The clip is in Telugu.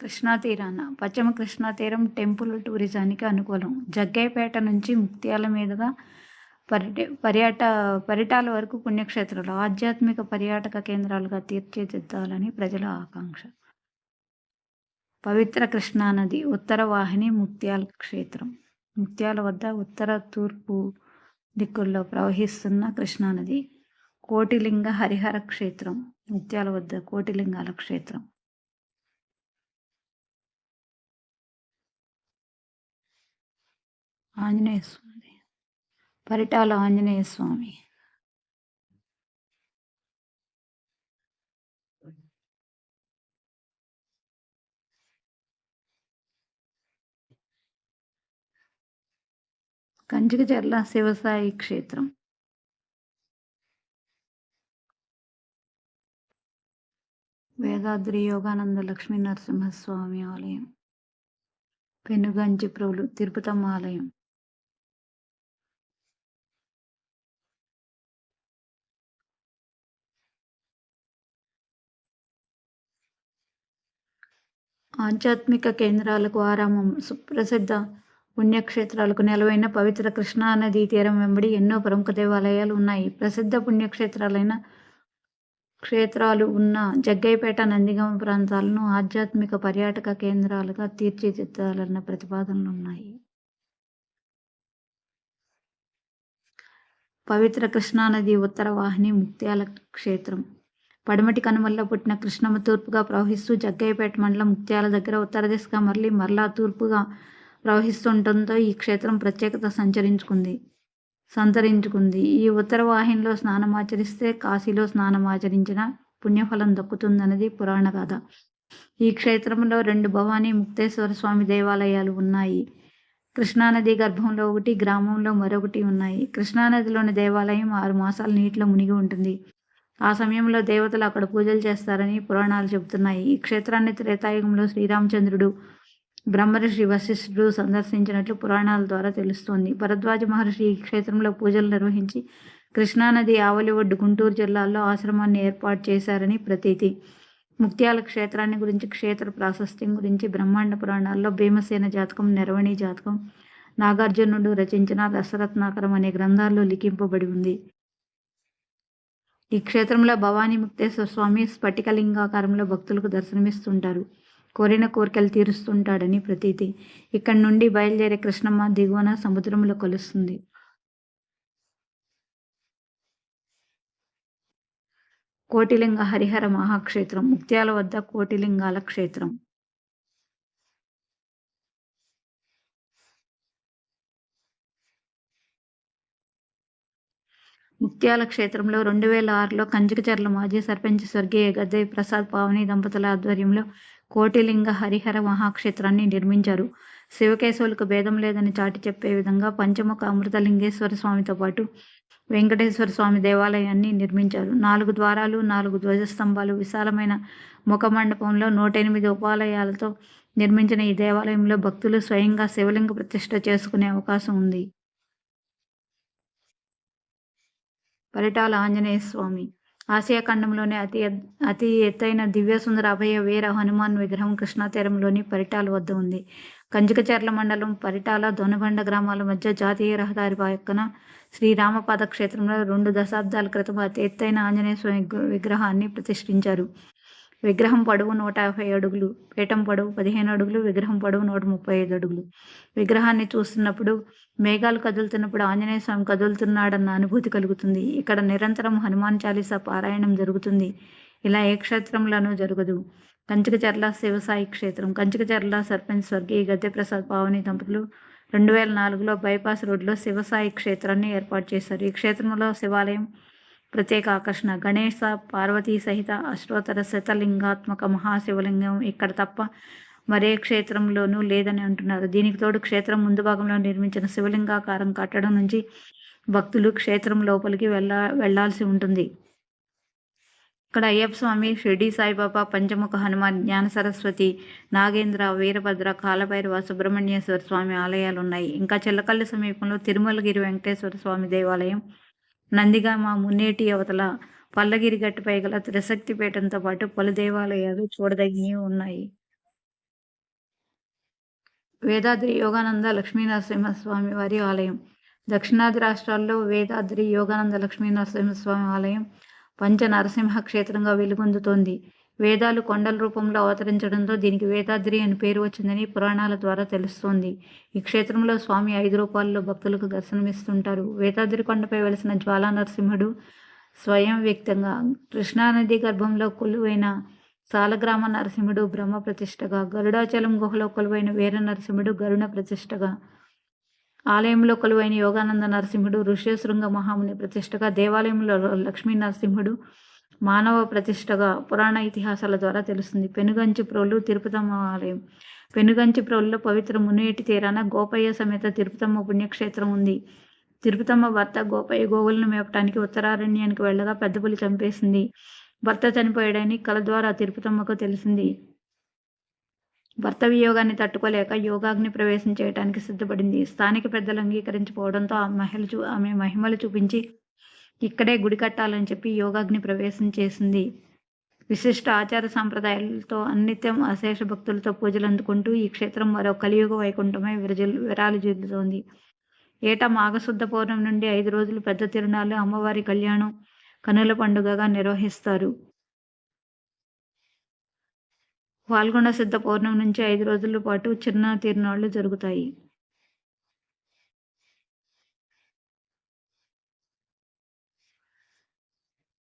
కృష్ణా తీరాన పశ్చిమ కృష్ణా తీరం టెంపుల్ టూరిజానికి అనుకూలం. జగ్గైపేట నుంచి ముక్త్యాల మీదుగా పర్యట పర్యాట పరిటాల వరకు పుణ్యక్షేత్రాలు ఆధ్యాత్మిక పర్యాటక కేంద్రాలుగా తీర్చిదిద్దాలని ప్రజల ఆకాంక్ష. పవిత్ర కృష్ణానది ఉత్తర వాహిని ముత్యాల క్షేత్రం. ముత్యాల వద్ద ఉత్తర తూర్పు దిక్కుల్లో ప్రవహిస్తున్న కృష్ణానది కోటిలింగ హరిహర క్షేత్రం. ముత్యాల వద్ద కోటిలింగాల క్షేత్రం. ఆంజనేయ స్వామి పరిటాల ఆంజనేయ స్వామి కంచికచర్ల శివసాయి క్షేత్రం. వేదాద్రి యోగానంద లక్ష్మీ నరసింహస్వామి ఆలయం. పెనుగంచి ప్రోలు తిరుపతమ్మ ఆలయం. ఆధ్యాత్మిక కేంద్రాలకు ఆరామం సుప్రసిద్ధ పుణ్యక్షేత్రాలకు నెలవైన పవిత్ర కృష్ణా నదీ తీరం వెంబడి ఎన్నో ప్రముఖ దేవాలయాలు ఉన్నాయి. ప్రసిద్ధ పుణ్యక్షేత్రాలైన క్షేత్రాలు ఉన్న జగ్గైపేట నందిగామ ప్రాంతాలను ఆధ్యాత్మిక పర్యాటక కేంద్రాలుగా తీర్చిదిద్దాలన్న ప్రతిపాదనలు ఉన్నాయి. పవిత్ర కృష్ణానది ఉత్తర వాహిని ముక్త్యాల క్షేత్రం. పడమటి కనుమల్లో పుట్టిన కృష్ణమ్మ తూర్పుగా ప్రవహిస్తూ జగ్గయ్యపేట మండలం ముత్యాల దగ్గర ఉత్తర దిశగా మరలి మరలా తూర్పుగా ప్రవహిస్తుండటంతో ఈ క్షేత్రం ప్రత్యేకత సంచరించుకుంది. సంతరించుకుంది. ఈ ఉత్తర వాహినిలో స్నానమాచరిస్తే కాశీలో స్నానమాచరించిన పుణ్యఫలం దక్కుతుందన్నది పురాణ కథ. ఈ క్షేత్రంలో రెండు భవానీ ముక్తేశ్వర స్వామి దేవాలయాలు ఉన్నాయి. కృష్ణానది గర్భంలో ఒకటి గ్రామంలో మరొకటి ఉన్నాయి. కృష్ణానదిలోని దేవాలయం ఆరు మాసాల నీటిలో మునిగి ఉంటుంది. ఆ సమయంలో దేవతలు అక్కడ పూజలు చేస్తారని పురాణాలు చెబుతున్నాయి. ఈ క్షేత్రాన్ని త్రేతాయుగంలో శ్రీరామచంద్రుడు బ్రహ్మర్షి వశిష్ఠుడు సందర్శించినట్లు పురాణాల ద్వారా తెలుస్తోంది. భరద్వాజ మహర్షి ఈ క్షేత్రంలో పూజలు నిర్వహించి కృష్ణానది ఆవలి ఒడ్డు గుంటూరు జిల్లాలో ఆశ్రమాన్ని ఏర్పాటు చేశారని ప్రతీతి. ముక్త్యాల క్షేత్రాన్ని గురించి క్షేత్ర ప్రాశస్త్యం గురించి బ్రహ్మాండ పురాణాల్లో భీమసేన జాతకం నెరవణి జాతకం నాగార్జునుడు రచించిన దశరత్నాకరం అనే గ్రంథాల్లో లిఖింపబడి ఉంది. ఈ క్షేత్రంలో భవానీ ముక్తేశ్వర స్వామి స్ఫటికలింగాకారంలో భక్తులకు దర్శనమిస్తుంటారు. కోరిన కోరికలు తీరుస్తుంటాడని ప్రతీతి. ఇక్కడి నుండి బయలుదేరే కృష్ణమ్మ దిగువన సముద్రంలో కలుస్తుంది. కోటిలింగ హరిహర మహాక్షేత్రం ముత్యాల వద్ద కోటిలింగాల క్షేత్రం. ముత్యాల క్షేత్రంలో రెండు వేల ఆరులో కంచికచర్ల మాజీ సర్పంచ్ స్వర్గీయ గద్దయ్య ప్రసాద్ పావని దంపతుల ఆధ్వర్యంలో కోటిలింగ హరిహర మహాక్షేత్రాన్ని నిర్మించారు. శివకేశవులకు భేదం లేదని చాటి చెప్పే విధంగా పంచముఖ అమృతలింగేశ్వర స్వామితో పాటు వెంకటేశ్వర స్వామి దేవాలయాన్ని నిర్మించారు. నాలుగు ద్వారాలు నాలుగు ధ్వజస్తంభాలు విశాలమైన ముఖ మండపంలో నూట ఎనిమిది ఉపాలయాలతో నిర్మించిన ఈ దేవాలయంలో భక్తులు స్వయంగా శివలింగ ప్రతిష్ట చేసుకునే అవకాశం ఉంది. పరిటాల ఆంజనేయ స్వామి. ఆసియా ఖండంలోనే అతి అతి ఎత్తైన దివ్య సుందర అభయ వీర హనుమాన్ విగ్రహం కృష్ణా తీరంలోని పరిటాల వద్ద ఉంది. కంచికచర్ల మండలం పరిటాల దొనబండ గ్రామాల మధ్య జాతీయ రహదారి పక్కన శ్రీరామపాద క్షేత్రంలో రెండు దశాబ్దాల క్రితం అతి ఎత్తైన ఆంజనేయ స్వామి విగ్రహాన్ని ప్రతిష్ఠించారు. విగ్రహం పొడవు నూట యాభై అడుగులు పీఠం పొడవు పదిహేను అడుగులు విగ్రహం పొడవు నూట ముప్పై ఐదు అడుగులు. విగ్రహాన్ని చూస్తున్నప్పుడు మేఘాలు కదులుతున్నప్పుడు ఆంజనేయ స్వామి కదులుతున్నాడన్న అనుభూతి కలుగుతుంది. ఇక్కడ నిరంతరం హనుమాన్ చాలీసా పారాయణం జరుగుతుంది. ఇలా ఏ క్షేత్రంలోనూ జరగదు. కంచికచర్ల శివసాయి క్షేత్రం కంచికచర్ల సర్పంచ్ స్వర్గీయ గద్దెప్రసాద్ పావని దంపతులు రెండు వేల నాలుగులో బైపాస్ రోడ్లో శివసాయి క్షేత్రాన్ని ఏర్పాటు చేశారు. ఈ క్షేత్రంలో శివాలయం ప్రత్యేక ఆకర్షణ. గణేశ పార్వతీ సహిత అష్టోత్తర శతలింగాత్మక మహాశివలింగం ఇక్కడ తప్ప మరే క్షేత్రంలోనూ లేదని అంటున్నారు. దీనికి తోడు క్షేత్రం ముందు భాగంలో నిర్మించిన శివలింగాకారం కట్టడం నుంచి భక్తులు క్షేత్రం లోపలికి వెళ్ళ వెళ్ళాల్సి ఉంటుంది. ఇక్కడ అయ్యప్ప స్వామి షిర్డి సాయిబాబా పంచముఖ హనుమాన్ జ్ఞాన సరస్వతి నాగేంద్ర వీరభద్ర కాలభైరవ సుబ్రహ్మణ్యేశ్వర స్వామి ఆలయాలు ఉన్నాయి ఇంకా చిల్లకల్లి సమీపంలో తిరుమలగిరి వెంకటేశ్వర స్వామి దేవాలయం నందిగామ మున్నేటి అవతల పల్లగిరి గట్టుపై గల త్రిశక్తిపీఠంతో పాటు పలు దేవాలయాలు చూడదగినవి ఉన్నాయి. వేదాద్రి యోగానంద లక్ష్మీనరసింహస్వామి వారి ఆలయం. దక్షిణాది రాష్ట్రాల్లో వేదాద్రి యోగానంద లక్ష్మీనరసింహస్వామి ఆలయం పంచ నరసింహ క్షేత్రంగా వెలుగొందుతోంది. వేదాలు కొండల రూపంలో అవతరించడంతో దీనికి వేదాద్రి అని పేరు వచ్చిందని పురాణాల ద్వారా తెలుస్తోంది. ఈ క్షేత్రంలో స్వామి ఐదు రూపాల్లో భక్తులకు దర్శనమిస్తుంటారు. వేదాద్రి కొండపై వెలిసిన జ్వాలా నరసింహుడు స్వయం వ్యక్తంగా కృష్ణానది గర్భంలో కొలువైన సాలగ్రామ నరసింహుడు బ్రహ్మ ప్రతిష్టగా గరుడాచలం గుహలో కొలువైన వీర నరసింహుడు గరుణ ప్రతిష్టగా ఆలయంలో కొలువైన యోగానంద నరసింహుడు ఋష్యశృంగ మహాముని ప్రతిష్టగా దేవాలయంలో లక్ష్మీ నరసింహుడు మానవ ప్రతిష్టగా పురాణ ఇతిహాసాల ద్వారా తెలుస్తుంది. పెనుగంచి ప్రోలు తిరుపతమ్మ ఆలయం. పెనుగంచి ప్రోలులో పవిత్ర మునేటి తీరాన గోపయ్య సమేత తిరుపతమ్మ పుణ్యక్షేత్రం ఉంది. తిరుపతమ్మ భర్త గోపయ్య గోవులను మేపటానికి ఉత్తరారణ్యానికి వెళ్ళగా పెద్ద పులి చంపేసింది. భర్త చనిపోయాడని కల ద్వారా తిరుపతమ్మకు తెలిసింది. భర్త వియోగాన్ని తట్టుకోలేక యోగాగ్ని ప్రవేశం చేయడానికి సిద్ధపడింది. స్థానిక పెద్దలు అంగీకరించిపోవడంతో ఆ మహిళ చూ ఆమె మహిమలు చూపించి ఇక్కడే గుడి కట్టాలని చెప్పి యోగాగ్ని ప్రవేశం చేసింది. విశిష్ట ఆచార సాంప్రదాయాలతో అన్నిత్యం అశేష భక్తులతో పూజలు అందుకుంటూ ఈ క్షేత్రం మరో కలియుగ వైకుంఠమై విరజలు విరాలు చెందుతోంది ఏటా మాఘశుద్ధ పౌర్ణమి నుండి ఐదు రోజులు పెద్ద తిరునాళ్ళు అమ్మవారి కళ్యాణం కనుల పండుగగా నిర్వహిస్తారు. పాల్గొండ సిద్ధ పౌర్ణమి నుంచి ఐదు రోజుల పాటు చిన్న తిరునాళ్ళు జరుగుతాయి.